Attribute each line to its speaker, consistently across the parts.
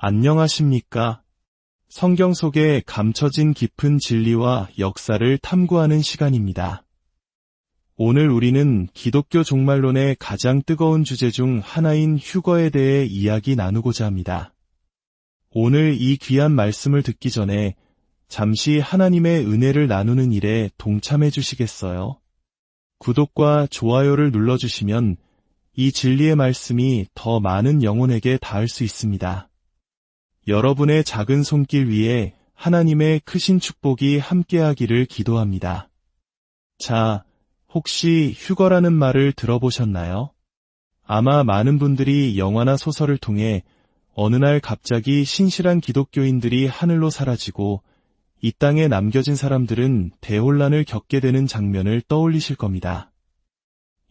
Speaker 1: 안녕하십니까? 성경 속에 감춰진 깊은 진리와 역사를 탐구하는 시간입니다. 오늘 우리는 기독교 종말론의 가장 뜨거운 주제 중 하나인 휴거에 대해 이야기 나누고자 합니다. 오늘 이 귀한 말씀을 듣기 전에 잠시 하나님의 은혜를 나누는 일에 동참해 주시겠어요? 구독과 좋아요를 눌러주시면 이 진리의 말씀이 더 많은 영혼에게 닿을 수 있습니다. 여러분의 작은 손길 위에 하나님의 크신 축복이 함께하기를 기도합니다. 자, 혹시 휴거라는 말을 들어보셨나요? 아마 많은 분들이 영화나 소설을 통해 어느 날 갑자기 신실한 기독교인들이 하늘로 사라지고 이 땅에 남겨진 사람들은 대혼란을 겪게 되는 장면을 떠올리실 겁니다.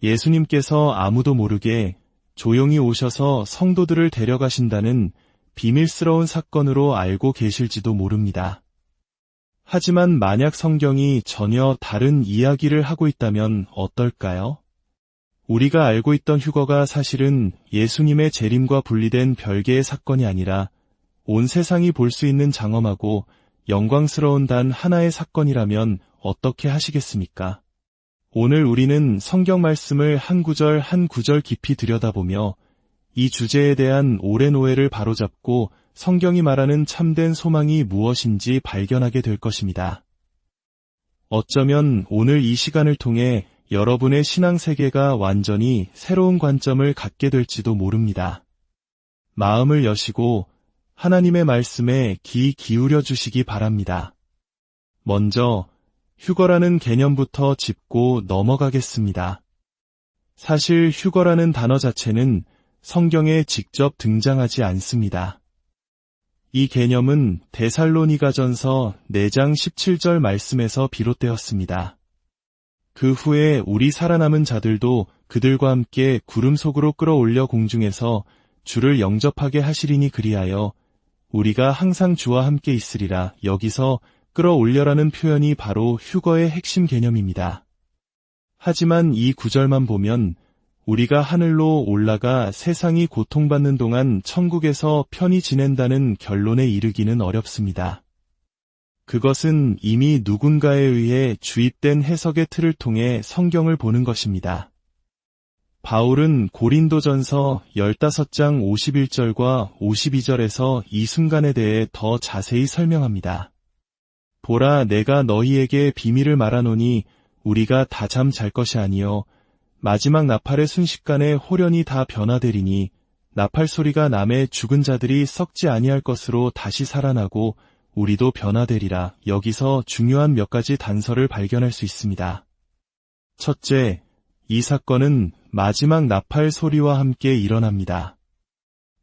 Speaker 1: 예수님께서 아무도 모르게 조용히 오셔서 성도들을 데려가신다는 비밀스러운 사건으로 알고 계실지도 모릅니다. 하지만 만약 성경이 전혀 다른 이야기를 하고 있다면 어떨까요? 우리가 알고 있던 휴거가 사실은 예수님의 재림과 분리된 별개의 사건이 아니라 온 세상이 볼 수 있는 장엄하고 영광스러운 단 하나의 사건이라면 어떻게 하시겠습니까? 오늘 우리는 성경 말씀을 한 구절 한 구절 깊이 들여다보며 이 주제에 대한 오랜 오해를 바로잡고 성경이 말하는 참된 소망이 무엇인지 발견하게 될 것입니다. 어쩌면 오늘 이 시간을 통해 여러분의 신앙 세계가 완전히 새로운 관점을 갖게 될지도 모릅니다. 마음을 여시고 하나님의 말씀에 귀 기울여 주시기 바랍니다. 먼저 휴거라는 개념부터 짚고 넘어가겠습니다. 사실 휴거라는 단어 자체는 성경에 직접 등장하지 않습니다. 이 개념은 데살로니가전서 4장 17절 말씀에서 비롯되었습니다. 그 후에 우리 살아남은 자들도 그들과 함께 구름 속으로 끌어올려 공중에서 주를 영접하게 하시리니 그리하여 우리가 항상 주와 함께 있으리라 여기서 끌어올려라는 표현이 바로 휴거의 핵심 개념입니다. 하지만 이 구절만 보면 우리가 하늘로 올라가 세상이 고통받는 동안 천국에서 편히 지낸다는 결론에 이르기는 어렵습니다. 그것은 이미 누군가에 의해 주입된 해석의 틀을 통해 성경을 보는 것입니다. 바울은 고린도전서 15장 51절과 52절에서 이 순간에 대해 더 자세히 설명합니다. 보라 내가 너희에게 비밀을 말하노니 우리가 다 잠 잘 것이 아니요 마지막 나팔의 순식간에 호련이 다 변화되리니 나팔 소리가 남의 죽은 자들이 썩지 아니할 것으로 다시 살아나고 우리도 변화되리라. 여기서 중요한 몇 가지 단서를 발견할 수 있습니다. 첫째, 이 사건은 마지막 나팔 소리와 함께 일어납니다.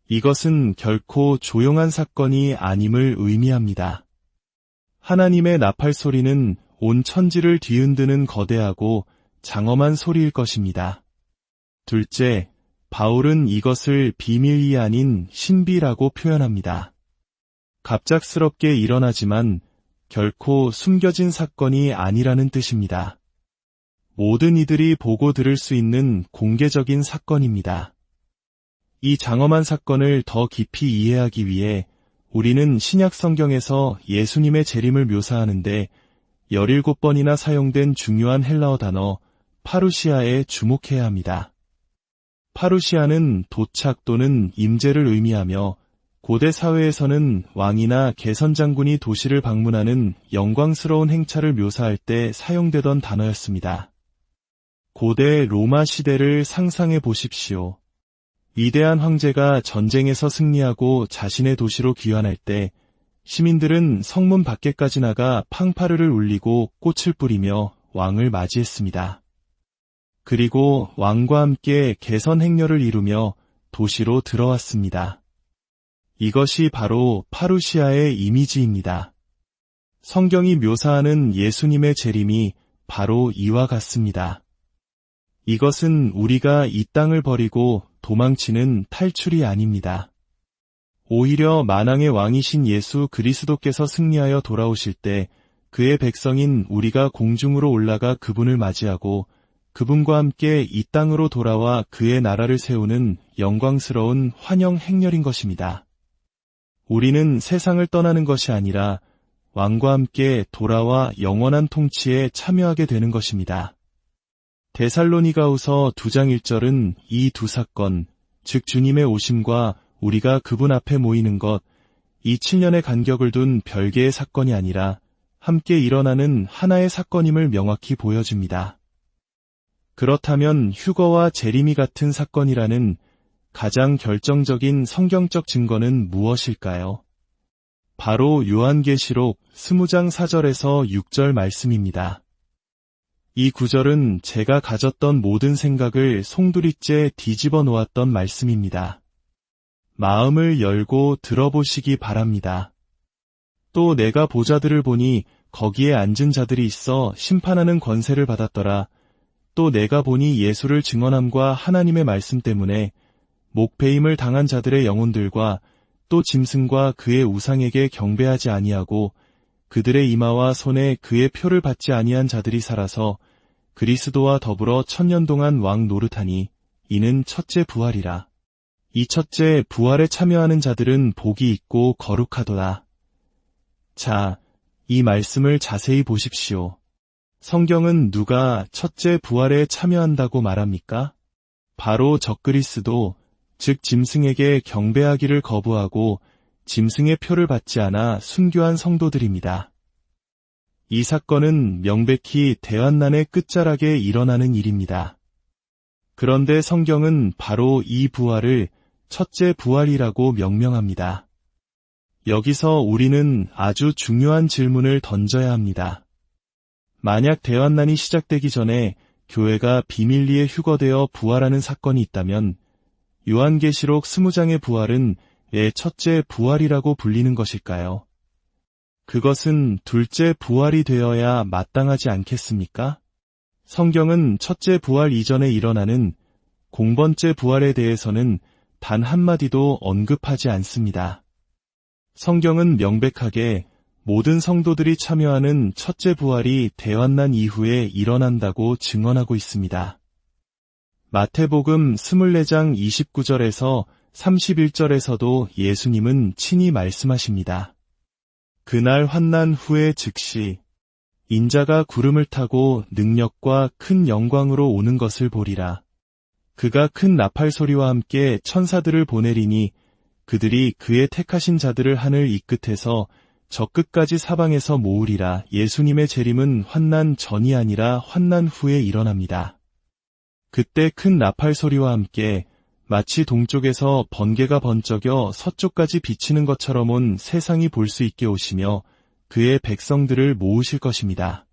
Speaker 1: 이것은 결코 조용한 사건이 아님을 의미합니다. 하나님의 나팔 소리는 온 천지를 뒤흔드는 거대하고 장엄한 소리일 것입니다. 둘째, 바울은 이것을 비밀이 아닌 신비라고 표현합니다. 갑작스럽게 일어나지만 결코 숨겨진 사건이 아니라는 뜻입니다. 모든 이들이 보고 들을 수 있는 공개적인 사건입니다. 이 장엄한 사건을 더 깊이 이해하기 위해 우리는 신약 성경에서 예수님의 재림을 묘사하는데 17번이나 사용된 중요한 헬라어 단어 파루시아에 주목해야 합니다. 파루시아는 도착 또는 임재를 의미하며 고대 사회에서는 왕이나 개선장군이 도시를 방문하는 영광스러운 행차를 묘사할 때 사용되던 단어였습니다. 고대 로마 시대를 상상해 보십시오. 위대한 황제가 전쟁에서 승리하고 자신의 도시로 귀환할 때 시민들은 성문 밖에까지 나가 팡파르를 울리고 꽃을 뿌리며 왕을 맞이했습니다. 그리고 왕과 함께 개선 행렬을 이루며 도시로 들어왔습니다. 이것이 바로 파루시아의 이미지입니다. 성경이 묘사하는 예수님의 재림이 바로 이와 같습니다. 이것은 우리가 이 땅을 버리고 도망치는 탈출이 아닙니다. 오히려 만왕의 왕이신 예수 그리스도께서 승리하여 돌아오실 때 그의 백성인 우리가 공중으로 올라가 그분을 맞이하고 그분과 함께 이 땅으로 돌아와 그의 나라를 세우는 영광스러운 환영 행렬인 것입니다. 우리는 세상을 떠나는 것이 아니라 왕과 함께 돌아와 영원한 통치에 참여하게 되는 것입니다. 데살로니가우서 2장 1절은 이 두 사건, 즉 주님의 오심과 우리가 그분 앞에 모이는 것, 이 7년의 간격을 둔 별개의 사건이 아니라 함께 일어나는 하나의 사건임을 명확히 보여줍니다. 그렇다면 휴거와 재림이 같은 사건이라는 가장 결정적인 성경적 증거는 무엇일까요? 바로 요한계시록 20장 4절에서 6절 말씀입니다. 이 구절은 제가 가졌던 모든 생각을 송두리째 뒤집어 놓았던 말씀입니다. 마음을 열고 들어보시기 바랍니다. 또 내가 보자들을 보니 거기에 앉은 자들이 있어 심판하는 권세를 받았더라. 또 내가 보니 예수를 증언함과 하나님의 말씀 때문에 목배임을 당한 자들의 영혼들과 또 짐승과 그의 우상에게 경배하지 아니하고 그들의 이마와 손에 그의 표를 받지 아니한 자들이 살아서 그리스도와 더불어 천년 동안 왕 노릇하니 이는 첫째 부활이라. 이 첫째 부활에 참여하는 자들은 복이 있고 거룩하도다. 자, 이 말씀을 자세히 보십시오. 성경은 누가 첫째 부활에 참여한다고 말합니까? 바로 적그리스도, 즉 짐승에게 경배하기를 거부하고 짐승의 표를 받지 않아 순교한 성도들입니다. 이 사건은 명백히 대환난의 끝자락에 일어나는 일입니다. 그런데 성경은 바로 이 부활을 첫째 부활이라고 명명합니다. 여기서 우리는 아주 중요한 질문을 던져야 합니다. 만약 대환난이 시작되기 전에 교회가 비밀리에 휴거되어 부활하는 사건이 있다면 요한계시록 20장의 부활은 왜 첫째 부활이라고 불리는 것일까요? 그것은 둘째 부활이 되어야 마땅하지 않겠습니까? 성경은 첫째 부활 이전에 일어나는 공번째 부활에 대해서는 단 한마디도 언급하지 않습니다. 성경은 명백하게 모든 성도들이 참여하는 첫째 부활이 대환난 이후에 일어난다고 증언하고 있습니다. 마태복음 24장 29절에서 31절에서도 예수님은 친히 말씀하십니다. 그날 환난 후에 즉시 인자가 구름을 타고 능력과 큰 영광으로 오는 것을 보리라. 그가 큰 나팔 소리와 함께 천사들을 보내리니 그들이 그의 택하신 자들을 하늘 이 끝에서 저 끝까지 사방에서 모으리라. 예수님의 재림은 환난 전이 아니라 환난 후에 일어납니다. 그때 큰 나팔 소리와 함께 마치 동쪽에서 번개가 번쩍여 서쪽까지 비치는 것처럼 온 세상이 볼 수 있게 오시며 그의 백성들을 모으실 것입니다.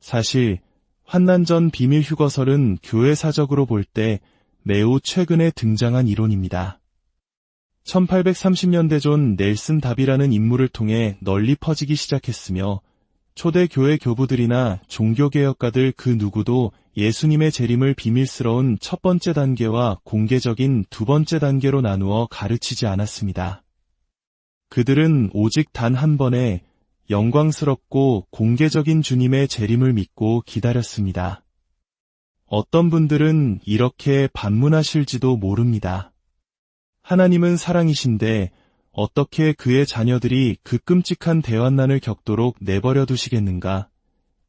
Speaker 1: 사실 환난 전 비밀 휴거설은 교회 사적으로 볼 때 매우 최근에 등장한 이론입니다. 1830년대 존 넬슨 답이라는 인물을 통해 널리 퍼지기 시작했으며 초대 교회 교부들이나 종교개혁가들 그 누구도 예수님의 재림을 비밀스러운 첫 번째 단계와 공개적인 두 번째 단계로 나누어 가르치지 않았습니다. 그들은 오직 단 한 번에 영광스럽고 공개적인 주님의 재림을 믿고 기다렸습니다. 어떤 분들은 이렇게 반문하실지도 모릅니다. 하나님은 사랑이신데 어떻게 그의 자녀들이 그 끔찍한 대환난을 겪도록 내버려 두시겠는가?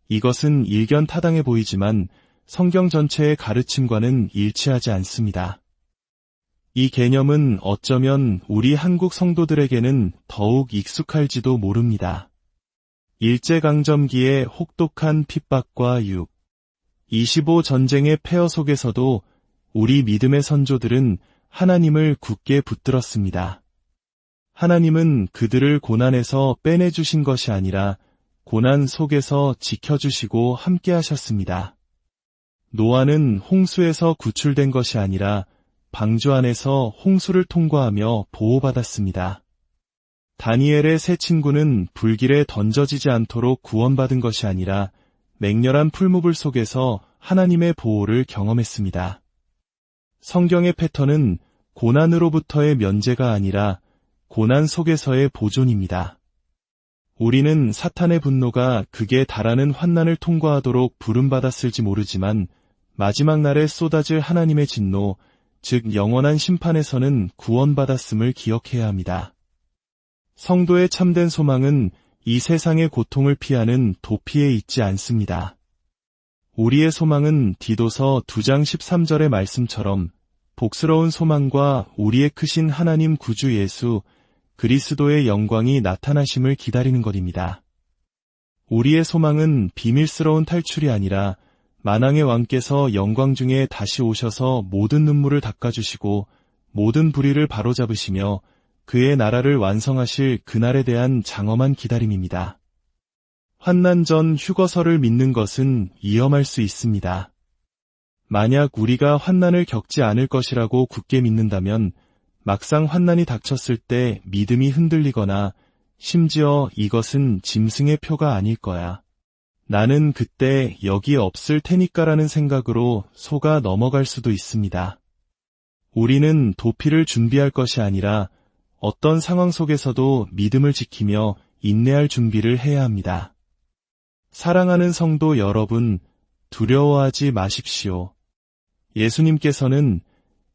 Speaker 1: 이것은 일견 타당해 보이지만 성경 전체의 가르침과는 일치하지 않습니다. 이 개념은 어쩌면 우리 한국 성도들에게는 더욱 익숙할지도 모릅니다. 일제강점기의 혹독한 핍박과 육, 25 전쟁의 폐허 속에서도 우리 믿음의 선조들은 하나님을 굳게 붙들었습니다. 하나님은 그들을 고난에서 빼내주신 것이 아니라 고난 속에서 지켜주시고 함께 하셨습니다. 노아는 홍수에서 구출된 것이 아니라 방주 안에서 홍수를 통과하며 보호받았습니다. 다니엘의 세 친구는 불길에 던져지지 않도록 구원받은 것이 아니라 맹렬한 풀무불 속에서 하나님의 보호를 경험했습니다. 성경의 패턴은 고난으로부터의 면제가 아니라 고난 속에서의 보존입니다. 우리는 사탄의 분노가 극에 달하는 환난을 통과하도록 부름받았을지 모르지만 마지막 날에 쏟아질 하나님의 진노, 즉 영원한 심판에서는 구원받았음을 기억해야 합니다. 성도의 참된 소망은 이 세상의 고통을 피하는 도피에 있지 않습니다. 우리의 소망은 디도서 2장 13절의 말씀처럼 복스러운 소망과 우리의 크신 하나님 구주 예수 그리스도의 영광이 나타나심을 기다리는 것입니다. 우리의 소망은 비밀스러운 탈출이 아니라 만왕의 왕께서 영광 중에 다시 오셔서 모든 눈물을 닦아주시고 모든 불의를 바로잡으시며 그의 나라를 완성하실 그날에 대한 장엄한 기다림입니다. 환난 전 휴거서를 믿는 것은 위험할 수 있습니다. 만약 우리가 환난을 겪지 않을 것이라고 굳게 믿는다면 막상 환난이 닥쳤을 때 믿음이 흔들리거나 심지어 이것은 짐승의 표가 아닐 거야. 나는 그때 여기 없을 테니까라는 생각으로 속아 넘어갈 수도 있습니다. 우리는 도피를 준비할 것이 아니라 어떤 상황 속에서도 믿음을 지키며 인내할 준비를 해야 합니다. 사랑하는 성도 여러분, 두려워하지 마십시오. 예수님께서는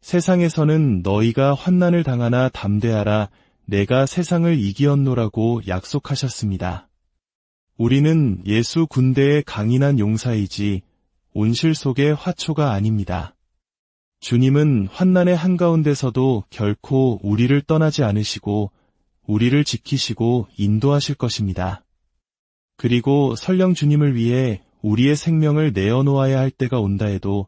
Speaker 1: 세상에서는 너희가 환난을 당하나 담대하라 내가 세상을 이기었노라고 약속하셨습니다. 우리는 예수 군대의 강인한 용사이지 온실 속의 화초가 아닙니다. 주님은 환난의 한가운데서도 결코 우리를 떠나지 않으시고 우리를 지키시고 인도하실 것입니다. 그리고 설령 주님을 위해 우리의 생명을 내어놓아야 할 때가 온다 해도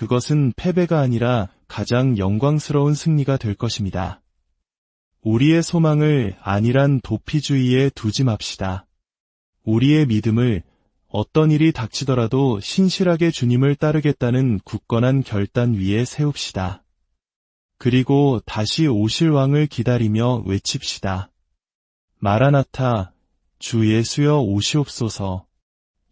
Speaker 1: 그것은 패배가 아니라 가장 영광스러운 승리가 될 것입니다. 우리의 소망을 안일한 도피주의에 두지 맙시다. 우리의 믿음을 어떤 일이 닥치더라도 신실하게 주님을 따르겠다는 굳건한 결단 위에 세웁시다. 그리고 다시 오실 왕을 기다리며 외칩시다. 마라나타, 주 예수여 오시옵소서.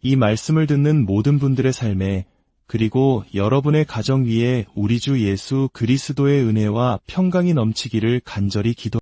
Speaker 1: 이 말씀을 듣는 모든 분들의 삶에 그리고 여러분의 가정 위에 우리 주 예수 그리스도의 은혜와 평강이 넘치기를 간절히 기도